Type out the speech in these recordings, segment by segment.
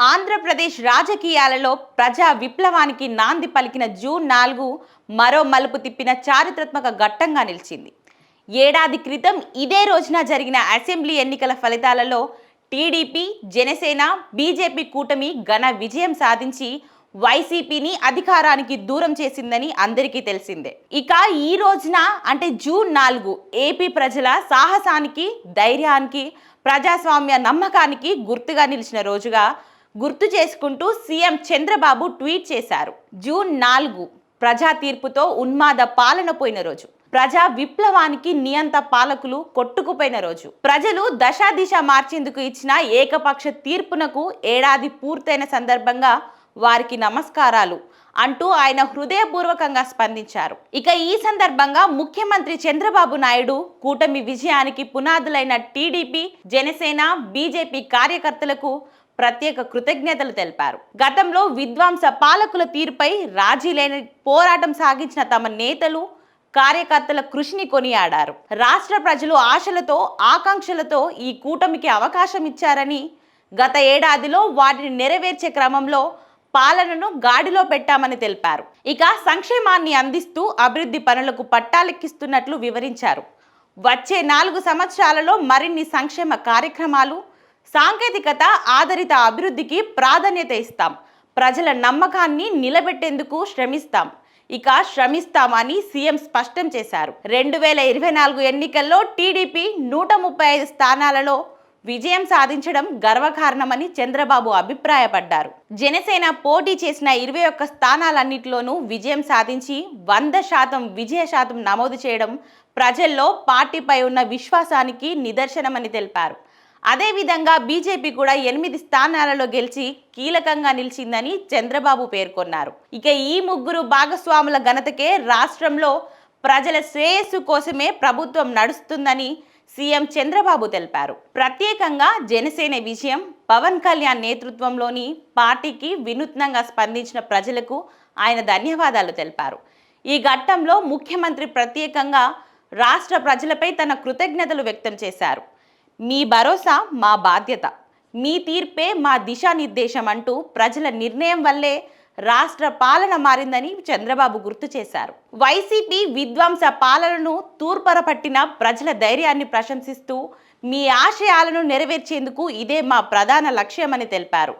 ఆంధ్రప్రదేశ్ రాజకీయాలలో ప్రజా విప్లవానికి నాంది పలికిన జూన్ నాలుగు మరో మలుపు తిప్పిన చారిత్రాత్మక ఘట్టంగా నిలిచింది. ఏడాది క్రితం ఇదే రోజున జరిగిన అసెంబ్లీ ఎన్నికల ఫలితాలలో టీడీపీ జనసేన బీజేపీ కూటమి ఘన విజయం సాధించి వైసీపీని అధికారానికి దూరం చేసిందని అందరికీ తెలిసిందే. ఇక ఈ రోజున అంటే జూన్ నాలుగు ఏపీ ప్రజల సాహసానికి ధైర్యానికి ప్రజాస్వామ్య నమ్మకానికి గుర్తుగా నిలిచిన రోజుగా గుర్తు చేసుకుంటూ సీఎం చంద్రబాబు ట్వీట్ చేశారు. జూన్ నాలుగు ప్రజా తీర్పుతో ఉన్మాద పాలన పోయిన రోజు. ప్రజా విప్లవానికి నియంత పాలకులు కొట్టుకుపోయిన రోజు. ప్రజలు దశా దిశ మార్చేందుకు ఇచ్చిన ఏకపక్ష తీర్పునకు ఏడాది పూర్తయిన సందర్భంగా వారికి నమస్కారాలు అంటూ ఆయన హృదయపూర్వకంగా స్పందించారు. ఇక ఈ సందర్భంగా ముఖ్యమంత్రి చంద్రబాబు నాయుడు కూటమి విజయానికి పునాదులైన టీడీపీ జనసేన బీజేపీ కార్యకర్తలకు ప్రత్యేక కృతజ్ఞతలు తెలిపారు. గతంలో విద్వాంస పాలకుల తీరుపై రాజీ లేని పోరాటం సాగించిన తమ నేతలు కార్యకర్తల కృషిని కొనియాడారు. రాష్ట్ర ప్రజలు ఆశలతో ఆకాంక్షలతో ఈ కూటమికి అవకాశం ఇచ్చారని గత ఏడాదిలో వాటిని నెరవేర్చే క్రమంలో పాలనను గాడిలో పెట్టామని తెలిపారు. ఇక సంక్షేమాన్ని అందిస్తూ అభివృద్ధి పనులకు పట్టాలెక్కిస్తున్నట్లు వివరించారు. వచ్చే నాలుగు సంవత్సరాలలో మరిన్ని సంక్షేమ కార్యక్రమాలు సాంకేతికత ఆధారిత అభివృద్ధికి ప్రాధాన్యత ఇస్తాం. ప్రజల నమ్మకాన్ని నిలబెట్టేందుకు శ్రమిస్తాం. ఇక శ్రమిస్తామని సీఎం స్పష్టం చేశారు. రెండు వేల ఇరవై నాలుగు ఎన్నికల్లో టీడీపీ నూట ముప్పై ఐదు స్థానాలలో విజయం సాధించడం గర్వకారణమని చంద్రబాబు అభిప్రాయపడ్డారు. జనసేన పోటీ చేసిన ఇరవై ఒక్క స్థానాలన్నింటిలోనూ విజయం సాధించి వంద శాతం విజయ శాతం నమోదు చేయడం ప్రజల్లో పార్టీపై ఉన్న విశ్వాసానికి నిదర్శనమని తెలిపారు. అదేవిధంగా బీజేపీ కూడా ఎనిమిది స్థానాలలో గెలిచి కీలకంగా నిలిచిందని చంద్రబాబు పేర్కొన్నారు. ఇక ఈ ముగ్గురు భాగస్వాముల ఘనతకే రాష్ట్రంలో ప్రజల శ్రేయస్సు కోసమే ప్రభుత్వం నడుస్తుందని సీఎం చంద్రబాబు తెలిపారు. ప్రత్యేకంగా జనసేన విజయం పవన్ కళ్యాణ్ నేతృత్వంలోని పార్టీకి వినూత్నంగా స్పందించిన ప్రజలకు ఆయన ధన్యవాదాలు తెలిపారు. ఈ ఘట్టంలో ముఖ్యమంత్రి ప్రత్యేకంగా రాష్ట్ర ప్రజలపై తన కృతజ్ఞతలు వ్యక్తం చేశారు. మీ భరోసా మా బాధ్యత. మీ తీర్పే మా దిశానిర్దేశం అంటూ ప్రజల నిర్ణయం వల్లే రాష్ట్ర పాలన మారిందని చంద్రబాబు గుర్తు చేశారు. వైసీపీ విధ్వంస పాలనను తూర్పరపట్టిన ప్రజల ధైర్యాన్ని ప్రశంసిస్తూ మీ ఆశయాలను నెరవేర్చేందుకు ఇదే మా ప్రధాన లక్ష్యమని తెలిపారు.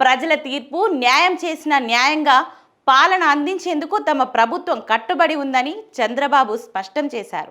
ప్రజల తీర్పు న్యాయం చేసిన న్యాయంగా పాలన అందించేందుకు తమ ప్రభుత్వం కట్టుబడి ఉందని చంద్రబాబు స్పష్టం చేశారు.